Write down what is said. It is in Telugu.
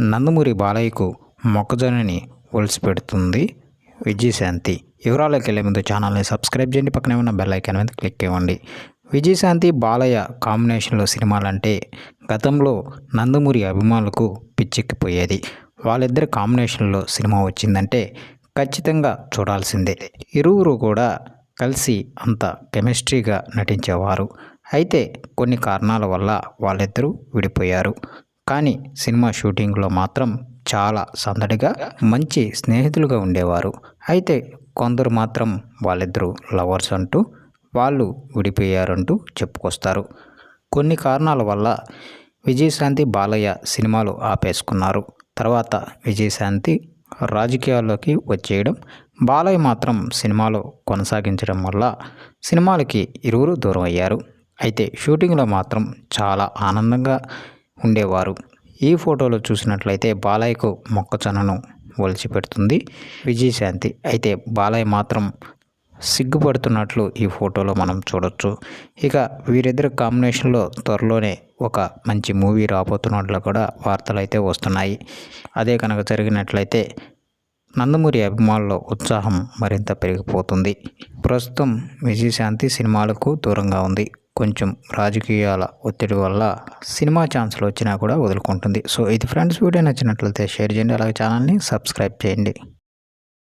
నందమూరి బాలయ్యకు మొక్కజొన్నని ఒలిసిపెడుతుంది విజయశాంతి. వివరాలకు వెళ్ళే ముందు ఛానల్ని సబ్స్క్రైబ్ చేయండి. పక్కనే ఉన్న బెల్ ఐకాన్ మీద క్లిక్ ఇవ్వండి విజయశాంతి బాలయ్య కాంబినేషన్లో సినిమాలంటే గతంలో నందమూరి అభిమానులకు పిచ్చెక్కిపోయేది. వాళ్ళిద్దరి కాంబినేషన్లో సినిమా వచ్చిందంటే ఖచ్చితంగా చూడాల్సిందే. ఇరువురు కూడా కలిసి అంత కెమిస్ట్రీగా నటించేవారు. అయితే కొన్ని కారణాల వల్ల వాళ్ళిద్దరూ విడిపోయారు. కానీ సినిమా షూటింగ్లో మాత్రం చాలా సందడిగా మంచి స్నేహితులుగా ఉండేవారు. అయితే కొందరు మాత్రం వాళ్ళిద్దరూ లవర్స్ అంటూ వాళ్ళు విడిపోయారంటూ చెప్పుకొస్తారు. కొన్ని కారణాల వల్ల విజయశాంతి బాలయ్య సినిమాలు ఆపేసుకున్నారు. తర్వాత విజయశాంతి రాజకీయాల్లోకి వచ్చేయడం బాలయ్య మాత్రం సినిమాలో కొనసాగించడం వల్ల సినిమాలకి ఇరువురు దూరం అయ్యారు. అయితే షూటింగ్లో మాత్రం చాలా ఆనందంగా ఉండేవారు. ఈ ఫోటోలో చూసినట్లయితే బాలయ్యకు మొక్కజొన్నను ఒలిచిపెడుతుంది విజయశాంతి. అయితే బాలయ్య మాత్రం సిగ్గుపడుతున్నట్లు ఈ ఫోటోలో మనం చూడొచ్చు. ఇక వీరిద్దరి కాంబినేషన్లో త్వరలోనే ఒక మంచి మూవీ రాబోతున్నట్లు కూడా వార్తలు అయితే వస్తున్నాయి. అదే కనుక జరిగినట్లయితే నందమూరి అభిమానుల ఉత్సాహం మరింత పెరిగిపోతుంది. ప్రస్తుతం విజయశాంతి సినిమాలకు దూరంగా ఉంది. కొంచెం రాజకీయాల ఒత్తిడి వల్ల సినిమా ఛాన్సులు వచ్చినా కూడా వదులుకుంటుంది. సో ఇది ఫ్రెండ్స్ వీడియో నచ్చినట్లయితే షేర్ చేయండి. అలాగే ఛానల్ని సబ్స్క్రైబ్ చేయండి.